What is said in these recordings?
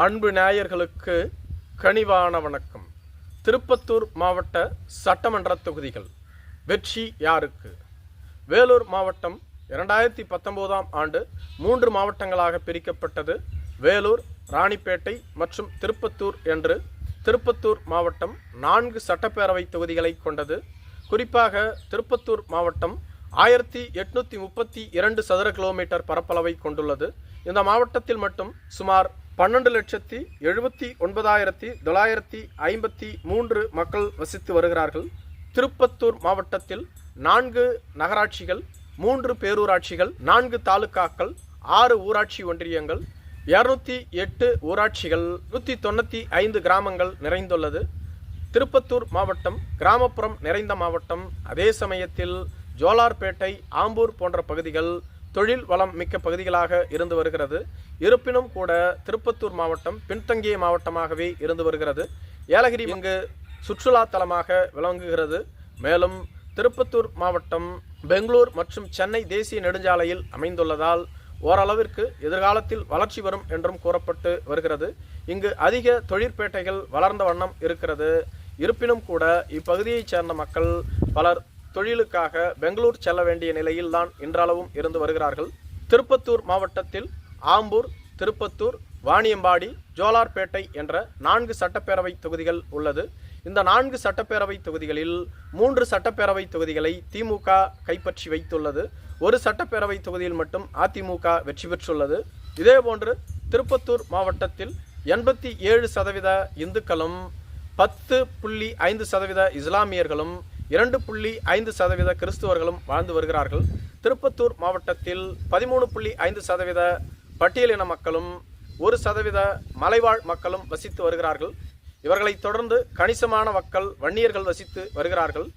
அன்பு நேயர்களுக்கு கனிவான வணக்கம். திருப்பத்தூர் மாவட்ட சட்டமன்ற தொகுதிகள். வெற்றி யாருக்கு? வேலூர் மாவட்டம் இரண்டாயிரத்தி பத்தொம்போதாம் ஆண்டு மூன்று மாவட்டங்களாக பிரிக்கப்பட்டது. வேலூர் ராணிப்பேட்டை மற்றும் திருப்பத்தூர் என்று திருப்பத்தூர் மாவட்டம் நான்கு சட்டப்பேரவை தொகுதிகளை கொண்டது. குறிப்பாக திருப்பத்தூர் மாவட்டம் ஆயிரத்தி எட்நூற்றி முப்பத்தி இரண்டு சதுர கிலோமீட்டர் பரப்பளவை கொண்டுள்ளது. இந்த மாவட்டத்தில் மட்டும் சுமார் பன்னெண்டு லட்சத்தி எழுபத்தி ஒன்பதாயிரத்தி தொள்ளாயிரத்தி ஐம்பத்தி மூன்று மக்கள் வசித்து வருகிறார்கள். திருப்பத்தூர் மாவட்டத்தில் நான்கு நகராட்சிகள் மூன்று பேரூராட்சிகள் நான்கு தாலுகாக்கள் ஆறு ஊராட்சி ஒன்றியங்கள் இரநூத்தி எட்டு ஊராட்சிகள் நூற்றி தொண்ணூற்றி ஐந்து கிராமங்கள் நிறைந்துள்ளது. திருப்பத்தூர் மாவட்டம் கிராமப்புறம் நிறைந்த மாவட்டம். அதே சமயத்தில் ஜோலார்பேட்டை ஆம்பூர் போன்ற பகுதிகள் தொழில் வளம் மிக்க பகுதிகளாக இருந்து வருகிறது. இருப்பினும் கூட திருப்பத்தூர் மாவட்டம் பின்தங்கிய மாவட்டமாகவே இருந்து வருகிறது. ஏலகிரி இங்கு சுற்றுலா தலமாக விளங்குகிறது. மேலும் திருப்பத்தூர் மாவட்டம் பெங்களூர் மற்றும் சென்னை தேசிய நெடுஞ்சாலையில் அமைந்துள்ளதால் ஓரளவிற்கு எதிர்காலத்தில் வளர்ச்சி வரும் என்றும் கூறப்பட்டு வருகிறது. இங்கு அதிக தொழிற்பேட்டைகள் வளர்ந்த வண்ணம் இருக்கிறது. இருப்பினும் கூட இப்பகுதியைச் சேர்ந்த மக்கள் பலர் தொழிலுக்காக பெங்களூர் செல்ல வேண்டிய நிலையில்தான் இன்றளவும் இருந்து வருகிறார்கள். திருப்பத்தூர் மாவட்டத்தில் ஆம்பூர் திருப்பத்தூர் வாணியம்பாடி ஜோலார்பேட்டை என்ற நான்கு சட்டப்பேரவை தொகுதிகள் உள்ளது. இந்த நான்கு சட்டப்பேரவை தொகுதிகளில் மூன்று சட்டப்பேரவை தொகுதிகளை திமுக கைப்பற்றி வைத்துள்ளது. ஒரு சட்டப்பேரவை தொகுதியில் மட்டும் அதிமுக வெற்றி பெற்றுள்ளது. இதேபோன்று திருப்பத்தூர் மாவட்டத்தில் எண்பத்தி ஏழு சதவீத இந்துக்களும் பத்து புள்ளி ஐந்து சதவீத இஸ்லாமியர்களும் இரண்டு புள்ளி ஐந்து சதவீத கிறிஸ்துவர்களும் வாழ்ந்து வருகிறார்கள். திருப்பத்தூர் மாவட்டத்தில் பதிமூணு புள்ளி ஐந்து சதவீத பட்டியலின மக்களும் ஒரு சதவீத மலைவாழ் மக்களும் வசித்து வருகிறார்கள். இவர்களைத் தொடர்ந்து கணிசமான மக்கள் வன்னியர்கள் வசித்து வருகிறார்கள்.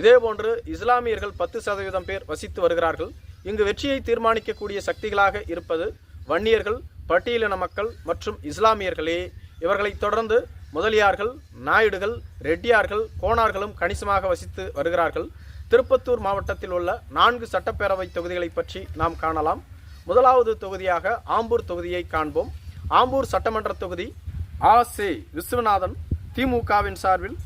இதேபோன்று இஸ்லாமியர்கள் பத்து சதவீதம் பேர் வசித்து வருகிறார்கள். இங்கு வெற்றியை தீர்மானிக்கக்கூடிய சக்திகளாக இருப்பது வன்னியர்கள் பட்டியலின மக்கள் மற்றும் இஸ்லாமியர்களே. இவர்களைத் தொடர்ந்து முதலியார்கள் நாயுடுகள் ரெட்டியார்கள் கோணார்களும் கணிசமாக வசித்து வருகிறார்கள். திருப்பத்தூர் மாவட்டத்தில் உள்ள நான்கு சட்டப்பேரவை தொகுதிகளை பற்றி நாம் காணலாம். முதலாவது தொகுதியாக ஆம்பூர் தொகுதியை காண்போம். ஆம்பூர் சட்டமன்ற தொகுதி ஆ. சே. விஸ்வநாதன் திமுகவின் சார்பில்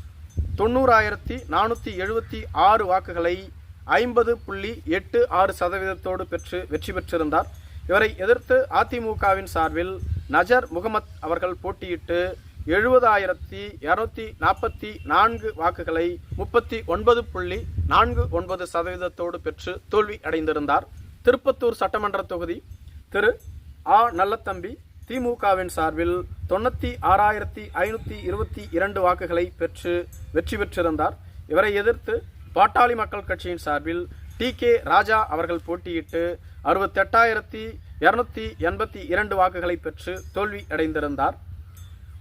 தொண்ணூறாயிரத்தி நானூற்றி எழுபத்தி ஆறு வாக்குகளை ஐம்பது புள்ளி எட்டு ஆறு சதவீதத்தோடு பெற்று வெற்றி பெற்றிருந்தார். இவரை எதிர்த்து அதிமுகவின் சார்பில் நஜர் முகமத் அவர்கள் போட்டியிட்டு எழுபதாயிரத்தி இரநூத்தி நாற்பத்தி நான்கு வாக்குகளை முப்பத்தி ஒன்பது புள்ளி நான்கு ஒன்பது சதவீதத்தோடு பெற்று தோல்வி அடைந்திருந்தார். திருப்பத்தூர் சட்டமன்ற தொகுதி திரு. ஆ. நல்லத்தம்பி திமுகவின் சார்பில் தொண்ணூற்றி ஆறாயிரத்தி ஐநூற்றி இருபத்தி இரண்டு வாக்குகளை பெற்று வெற்றி பெற்றிருந்தார். இவரை எதிர்த்து பாட்டாளி மக்கள் கட்சியின் சார்பில் டி. கே. ராஜா அவர்கள் போட்டியிட்டு அறுபத்தெட்டாயிரத்தி இரநூத்தி எண்பத்தி இரண்டு வாக்குகளை பெற்று தோல்வி அடைந்திருந்தார்.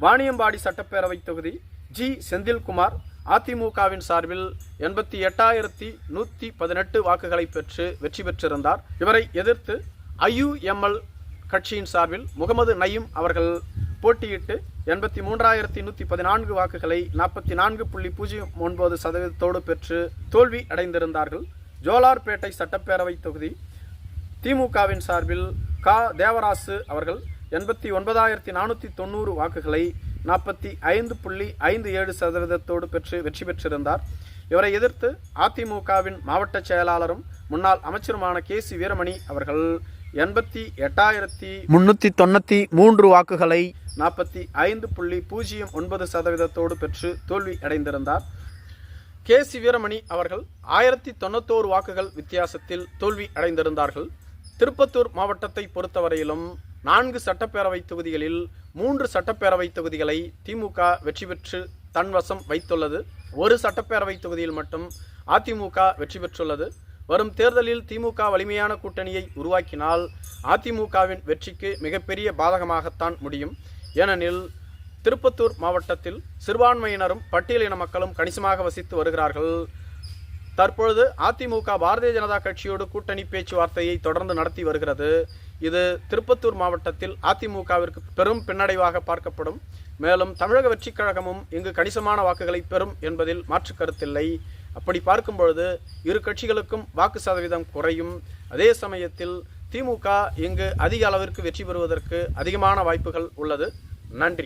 வாணியம்பாடி சட்டப்பேரவை தொகுதி ஜி. செந்தில்குமார் அதிமுகவின் சார்பில் எண்பத்தி எட்டாயிரத்தி நூற்றி பதினெட்டு வாக்குகளை பெற்று வெற்றி பெற்றிருந்தார். இவரை எதிர்த்து ஐயுஎம்எல் கட்சியின் சார்பில் முகமது நயீம் அவர்கள் போட்டியிட்டு எண்பத்தி மூன்றாயிரத்தி நூற்றி பதினான்கு வாக்குகளை நாற்பத்தி நான்கு புள்ளி பூஜ்ஜியம் ஒன்பது சதவீதத்தோடு பெற்று தோல்வி அடைந்திருந்தார்கள். ஜோலார்பேட்டை சட்டப்பேரவை தொகுதி திமுகவின் சார்பில் கா. தேவராசு அவர்கள் எண்பத்தி ஒன்பதாயிரத்தி நானூற்றி தொண்ணூறு வாக்குகளை நாற்பத்தி ஐந்து புள்ளி ஐந்து ஏழு சதவீதத்தோடு பெற்று வெற்றி பெற்றிருந்தார். இவரை எதிர்த்து அதிமுகவின் மாவட்ட செயலாளரும் முன்னாள் அமைச்சருமான கே சி வீரமணி அவர்கள் எண்பத்தி எட்டாயிரத்தி முன்னூற்றி தொண்ணூற்றி மூன்று வாக்குகளை நாற்பத்தி ஐந்து புள்ளி பூஜ்ஜியம் ஒன்பது சதவீதத்தோடு பெற்று தோல்வி அடைந்திருந்தார். கே சி வீரமணி அவர்கள் ஆயிரத்தி தொண்ணூத்தோரு வாக்குகள் வித்தியாசத்தில் தோல்வி அடைந்திருந்தார்கள். திருப்பத்தூர் மாவட்டத்தை பொறுத்தவரையிலும் நான்கு சட்டப்பேரவை தொகுதிகளில் மூன்று சட்டப்பேரவை தொகுதிகளை திமுக வெற்றி பெற்று தன்வசம் வைத்துள்ளது. ஒரு சட்டப்பேரவை தொகுதியில் மட்டும் அதிமுக வெற்றி பெற்றுள்ளது. வரும் தேர்தலில் திமுக வலிமையான கூட்டணியை உருவாக்கினால் அதிமுகவின் வெற்றிக்கு மிகப்பெரிய பாதகமாகத்தான் முடியும். ஏனெனில் திருப்பத்தூர் மாவட்டத்தில் சிறுபான்மையினரும் பட்டியலின மக்களும் கணிசமாக வசித்து வருகிறார்கள். தற்பொழுது அதிமுக பாரதிய ஜனதா கட்சியோடு கூட்டணி பேச்சுவார்த்தையை தொடர்ந்து நடத்தி வருகிறது. இது திருப்பத்தூர் மாவட்டத்தில் அதிமுகவிற்கு பெரும் பின்னடைவாக பார்க்கப்படும். மேலும் தமிழக வெற்றிக் கழகமும் இங்கு கணிசமான வாக்குகளை பெறும் என்பதில் மாற்று கருத்தில்லை. அப்படி பார்க்கும் பொழுது இரு கட்சிகளுக்கும் வாக்கு சதவீதம் குறையும். அதே சமயத்தில் திமுக இங்கு அதிக அளவிற்கு வெற்றி பெறுவதற்கு அதிகமான வாய்ப்புகள் உள்ளது. நன்றி.